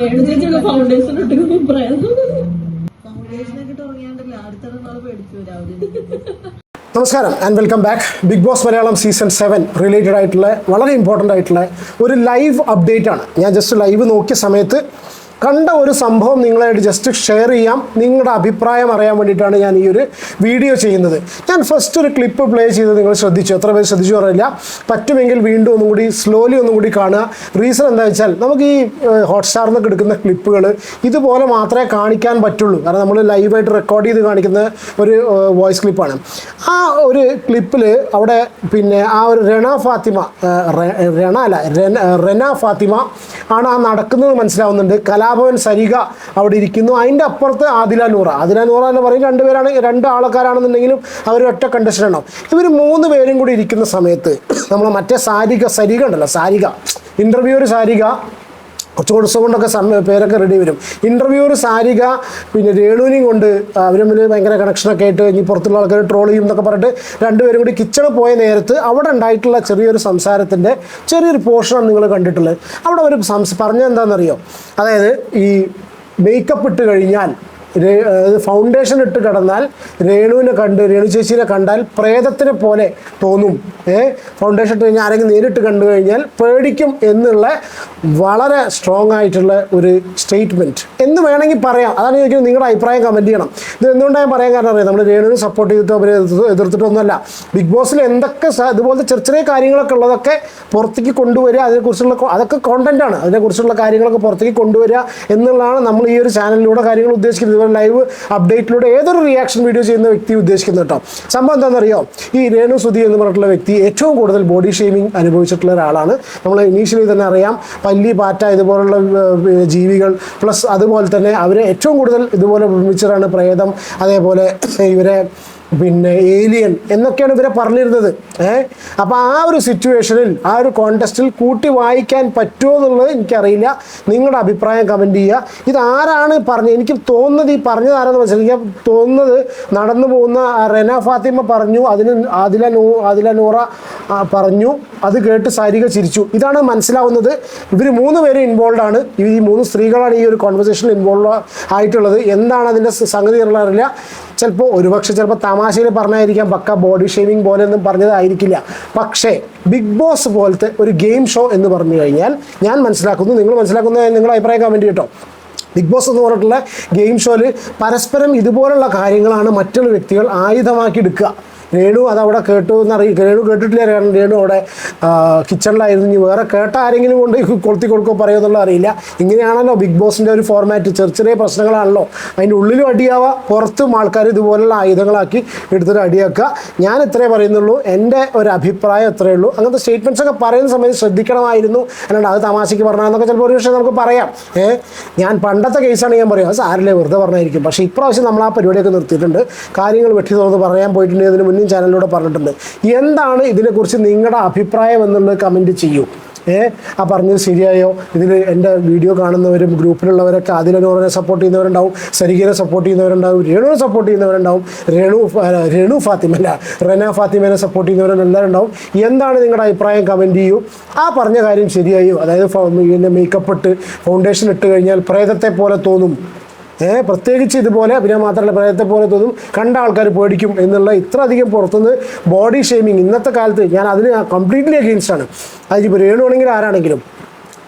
ചേച്ചിയുടെ ഫൗണ്ടേഷൻ ഫൗണ്ടേഷനൊക്കെ തുടങ്ങിയാണ്ടല്ലോ പേടിച്ചു രാവിലെ. നമസ്കാരം and welcome back Big Boss Malayalam season seven related ആയിട്ടുള്ള വളരെ ഇമ്പോർട്ടന്റ് ആയിട്ടുള്ള ഒരു ലൈവ് അപ്ഡേറ്റ് ആണ്. ഞാൻ ജസ്റ്റ് ലൈവ് നോക്കിയ സമയത്ത് കണ്ട ഒരു സംഭവം നിങ്ങളായിട്ട് ജസ്റ്റ് ഷെയർ ചെയ്യാം. നിങ്ങളുടെ അഭിപ്രായം അറിയാൻ വേണ്ടിയിട്ടാണ് ഞാൻ ഈ ഒരു വീഡിയോ ചെയ്യുന്നത്. ഞാൻ ഫസ്റ്റ് ഒരു ക്ലിപ്പ് പ്ലേ ചെയ്ത് നിങ്ങൾ ശ്രദ്ധിച്ചു. എത്ര പേര് ശ്രദ്ധിച്ചു അറിയില്ല പറ്റുമെങ്കിൽ വീണ്ടും ഒന്നും കൂടി സ്ലോലി ഒന്നും കൂടി കാണുക. റീസൺ എന്താ വെച്ചാൽ നമുക്ക് ഈ ഹോട്ട്സ്റ്റാറിൽ നിന്ന് എടുക്കുന്ന ക്ലിപ്പുകൾ ഇതുപോലെ മാത്രമേ കാണിക്കാൻ പറ്റുള്ളൂ. കാരണം നമ്മൾ ലൈവായിട്ട് റെക്കോർഡ് ചെയ്ത് കാണിക്കുന്ന ഒരു വോയിസ് ക്ലിപ്പാണ് ആ ഒരു ക്ലിപ്പിൽ അവിടെ പിന്നെ ആ ഒരു രണ ഫാത്തിമ രണ അല്ല റെന ഫാത്തിമ ആണ് ആ നടക്കുന്നത് മനസ്സിലാവുന്നുണ്ട്. കലാഭവൻ സരിക അവിടെ ഇരിക്കുന്നു. അതിന്റെ അപ്പുറത്ത് ആദില നൂറ. ആദില നൂറ എന്ന് പറയും രണ്ടുപേരാണ് രണ്ട് ആൾക്കാരാണെന്നുണ്ടെങ്കിലും അവർ ഒറ്റ കണ്ടസ്റ്റന്റ് ഉണ്ടാവും ഇവർ മൂന്ന് പേരും കൂടി ഇരിക്കുന്ന സമയത്ത് നമ്മൾ മറ്റേ സാരിക സരിക ഉണ്ടല്ലോ സാരിക ഇന്റർവ്യൂവർ സാരിക കുറച്ച് ദിവസം കൊണ്ടൊക്കെ സമയം പേരൊക്കെ റെഡി വരും. ഇന്റർവ്യൂവർ സാരിക പിന്നെ രേണുവിനെയും കൊണ്ട് അവർ തമ്മിൽ ഭയങ്കര കണക്ഷനൊക്കെ ആയിട്ട് ഇനി പുറത്തുള്ള ആൾക്കാർ ട്രോൾ ചെയ്യും എന്നൊക്കെ പറഞ്ഞിട്ട് രണ്ടുപേരും കൂടി കിച്ചണിൽ പോയ നേരത്ത് അവിടെ ഉണ്ടായിട്ടുള്ള ചെറിയൊരു സംസാരത്തിന്റെ ചെറിയൊരു പോർഷനാണ് നിങ്ങൾ കണ്ടിട്ടുള്ളത്. അവിടെ അവർ സംസ് പറഞ്ഞത് എന്താണെന്നറിയോ? അതായത് ഈ മേക്കപ്പ് ഇട്ട് കഴിഞ്ഞാൽ ഫൗണ്ടേഷൻ ഇട്ട് കിടന്നാൽ രേണുവിനെ കണ്ട് രേണു ചേച്ചിനെ കണ്ടാൽ പ്രേതത്തിനെ പോലെ തോന്നും. ഏ? ഫൗണ്ടേഷൻ ഇട്ട് കഴിഞ്ഞാൽ ആരെങ്കിലും നേരിട്ട് കണ്ടു കഴിഞ്ഞാൽ പേടിക്കും എന്നുള്ള വളരെ സ്ട്രോങ് ആയിട്ടുള്ള ഒരു സ്റ്റേറ്റ്മെന്റ് എന്ന് വേണമെങ്കിൽ പറയാം. അതാണ് ചോദിക്കുന്നത്. നിങ്ങളുടെ അഭിപ്രായം കമന്റ് ചെയ്യണം. ഇത് എന്തുകൊണ്ടാണ് ഞാൻ പറയാൻ കാരണം അറിയാം? നമ്മൾ രേണുവിനെ സപ്പോർട്ട് ചെയ്തിട്ടോ അവരെ എതിർത്ത് എതിർത്തിട്ടൊന്നുമല്ല. ബിഗ് ബോസിൽ എന്തൊക്കെ ഇതുപോലത്തെ ചെറിയ ചെറിയ കാര്യങ്ങളൊക്കെ ഉള്ളതൊക്കെ പുറത്തേക്ക് കൊണ്ടുവരിക അതിനെക്കുറിച്ചുള്ള അതൊക്കെ ആണ്. അതിനെക്കുറിച്ചുള്ള കാര്യങ്ങളൊക്കെ പുറത്തേക്ക് കൊണ്ടുവരിക എന്നുള്ളതാണ് നമ്മൾ ഈ ഒരു ചാനലിലൂടെ കാര്യങ്ങൾ ഉദ്ദേശിക്കുന്നത്. ഇതുപോലെ ലൈവ് അപ്ഡേറ്റിലൂടെ ഏതൊരു റിയാക്ഷൻ വീഡിയോ ചെയ്യുന്ന വ്യക്തി ഉദ്ദേശിക്കുന്നു കേട്ടോ. സംഭവം എന്താണെന്നറിയോ? ഈ രേണു സുധി എന്ന് പറഞ്ഞിട്ടുള്ള വ്യക്തി ഏറ്റവും കൂടുതൽ ബോഡി ഷെയ്മിങ് അനുഭവിച്ചിട്ടുള്ള ഒരാളാണ്. നമ്മൾ ഇനീഷ്യലി തന്നെ അറിയാം. പല്ലി പാറ്റ ഇതുപോലുള്ള ജീവികൾ പ്ലസ് അതുപോലെ തന്നെ അവരെ ഏറ്റവും കൂടുതൽ ഇതുപോലെ നിർമ്മിച്ചതാണ് പ്രേതം. അതേപോലെ ഇവരെ പിന്നെ ഏലിയൻ എന്നൊക്കെയാണ് ഇവരെ പറഞ്ഞിരുന്നത്. ഏഹ് അപ്പോൾ ആ ഒരു സിറ്റുവേഷനിൽ ആ ഒരു കോണ്ടസ്റ്റിൽ കൂട്ടി വായിക്കാൻ പറ്റുമോ എന്നുള്ളത് എനിക്കറിയില്ല. നിങ്ങളുടെ അഭിപ്രായം കമന്റ് ചെയ്യുക. ഇത് ആരാണ് പറഞ്ഞത് എനിക്ക് തോന്നുന്നത് ഈ പറഞ്ഞത് ആരാന്ന് മനസ്സിലാക്കി തോന്നുന്നത് നടന്നു പോകുന്ന റെന ഫാത്തിമ പറഞ്ഞു അതിന് ആദില നൂ ആദില നൂറ പറഞ്ഞു. അത് കേട്ട് സാരിക ചിരിച്ചു. ഇതാണ് മനസ്സിലാവുന്നത്. ഇവർ മൂന്ന് പേരും ഇൻവോൾവ് ആണ്. ഈ മൂന്ന് സ്ത്രീകളാണ് ഈ ഒരു കോൺവെർസേഷനിൽ ഇൻവോൾവ് ആയിട്ടുള്ളത്. എന്താണ് അതിന്റെ സംഗതി അറിയില്ല. ചിലപ്പോൾ ഒരുപക്ഷെ ചിലപ്പോൾ തമാശയിൽ പറഞ്ഞായിരിക്കാം. പക്ക ബോഡി ഷേവിങ് പോലെ ഒന്നും പറഞ്ഞതായിരിക്കില്ല. പക്ഷേ ബിഗ് ബോസ് പോലത്തെ ഒരു ഗെയിം ഷോ എന്ന് പറഞ്ഞു കഴിഞ്ഞാൽ ഞാൻ മനസ്സിലാക്കുന്നു. നിങ്ങൾ മനസ്സിലാക്കുന്ന നിങ്ങൾ അഭിപ്രായം കമന്റ് കേട്ടോ ബിഗ് ബോസ് എന്ന് പറഞ്ഞിട്ടുള്ള ഗെയിം ഷോയിൽ പരസ്പരം ഇതുപോലുള്ള കാര്യങ്ങളാണ് മറ്റുള്ള വ്യക്തികൾ ആയുധമാക്കി എടുക്കുക. രേണു അതവിടെ കേട്ടു എന്നറിയില്ല രേണു കേട്ടിട്ടില്ല. കാരണം രേണു അവിടെ കിച്ചണിലായിരുന്നു ഇനി വേറെ കേട്ട ആരെങ്കിലും കൊണ്ട് കൊളുത്തി കൊടുക്കോ പറയുമോ എന്നുള്ള അറിയില്ല. ഇങ്ങനെയാണല്ലോ ബിഗ് ബോസിന്റെ ഒരു ഫോർമാറ്റ് ചെറിയ ചെറിയ പ്രശ്നങ്ങളാണല്ലോ. അതിന്റെ ഉള്ളിലും അടിയാവുക പുറത്തും ആൾക്കാർ ഇതുപോലുള്ള ആയുധങ്ങളാക്കി എടുത്തിട്ട് അടിയാക്കുക. ഞാൻ ഇത്രേ പറയുന്നുള്ളൂ. എന്റെ ഒരു അഭിപ്രായം ഇത്രയേ ഉള്ളൂ. അങ്ങനത്തെ സ്റ്റേറ്റ്മെന്റ്സ് ഒക്കെ പറയുന്ന സമയത്ത് ശ്രദ്ധിക്കണമായിരുന്നു. അല്ലാണ്ട് അത് തമാശയ്ക്ക് പറഞ്ഞാന്നൊക്കെ ചിലപ്പോൾ ഒരു പക്ഷേ നമുക്ക് പറയാം. ഏ? ഞാൻ പണ്ടത്തെ കേസാണ് ഞാൻ പറയാം. അത് സാരല്ലേ വെറുതെ പറഞ്ഞായിരിക്കും. പക്ഷേ ഇപ്രാവശ്യം നമ്മൾ ആ പരിപാടിയൊക്കെ നിർത്തിയിട്ടുണ്ട്. കാര്യങ്ങൾ വെട്ടി തുറന്ന് പറയാൻ പോയിട്ടുണ്ടെങ്കിൽ അതിന് മുന്നും ചാനലിലൂടെ പറഞ്ഞിട്ടുണ്ട്. എന്താണ് ഇതിനെക്കുറിച്ച് നിങ്ങളുടെ അഭിപ്രായം എന്നുള്ളത് കമന്റ് ചെയ്യൂ. ഏ? ആ പറഞ്ഞത് ശരിയായോ? ഇതിൽ എന്റെ വീഡിയോ കാണുന്നവരും ഗ്രൂപ്പിലുള്ളവരൊക്കെ അതിലനൂറിനെ സപ്പോർട്ട് ചെയ്യുന്നവരുണ്ടാവും. സരികനെ സപ്പോർട്ട് ചെയ്യുന്നവരുണ്ടാവും. രേണുവിനെ സപ്പോർട്ട് ചെയ്യുന്നവരുണ്ടാവും. രേണു രേണു ഫാത്തിമല്ല റെന ഫാത്തിമേനെ സപ്പോർട്ട് ചെയ്യുന്നവരെല്ലാവരും ഉണ്ടാവും. എന്താണ് നിങ്ങളുടെ അഭിപ്രായം? കമന്റ് ചെയ്യൂ. ആ പറഞ്ഞ കാര്യം ശരിയായോ? അതായത് പിന്നെ മേക്കപ്പ് ഇട്ട് ഫൗണ്ടേഷൻ ഇട്ട് കഴിഞ്ഞാൽ പ്രേതത്തെ പോലെ തോന്നും. പ്രത്യേകിച്ച് ഇതുപോലെ പിന്നെ മാത്രമല്ല പ്രേതത്തെ പോലെ തോന്നും കണ്ട ആൾക്കാർ പേടിക്കും എന്നുള്ള ഇത്ര അധികം പുറത്തുനിന്ന് ബോഡി ഷെയ്മിങ് ഇന്നത്തെ കാലത്ത് ഞാൻ അതിന് കംപ്ലീറ്റ്ലി അഗെയിൻസ്റ്റ് ആണ്. അതിപ്പോൾ രേണുവാണെങ്കിൽ ആരാണെങ്കിലും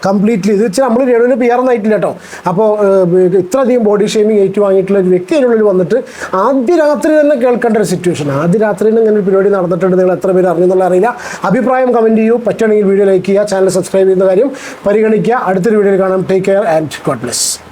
കംപ്ലീറ്റ്ലി ഇത് വെച്ചാൽ നമ്മൾ രേണുവിന് പി ആർന്നായിട്ടില്ല കേട്ടോ അപ്പോൾ ഇത്രയധികം ബോഡി ഷേമിങ് ഏറ്റുവാങ്ങിയിട്ടുള്ള ഒരു വ്യക്തി അതിനുള്ളിൽ വന്നിട്ട് ആദ്യ രാത്രി തന്നെ കേൾക്കേണ്ട ഒരു സിറ്റുവേഷൻ ആദ്യ രാത്രി തന്നെ ഇങ്ങനെ ഒരു പരിപാടി നടന്നിട്ടുണ്ട് നിങ്ങൾ എത്ര പേര് അറിഞ്ഞെന്നുള്ള അറിയില്ല. അഭിപ്രായം കമന്റ് ചെയ്യൂ. പറ്റുകയാണെങ്കിൽ വീഡിയോ ലൈക്ക് ചെയ്യുക ചാനൽ സബ്സ്ക്രൈബ് ചെയ്യുന്ന കാര്യം പരിഗണിക്കുക. അടുത്തൊരു വീഡിയോയിൽ കാണാം. Take care and God bless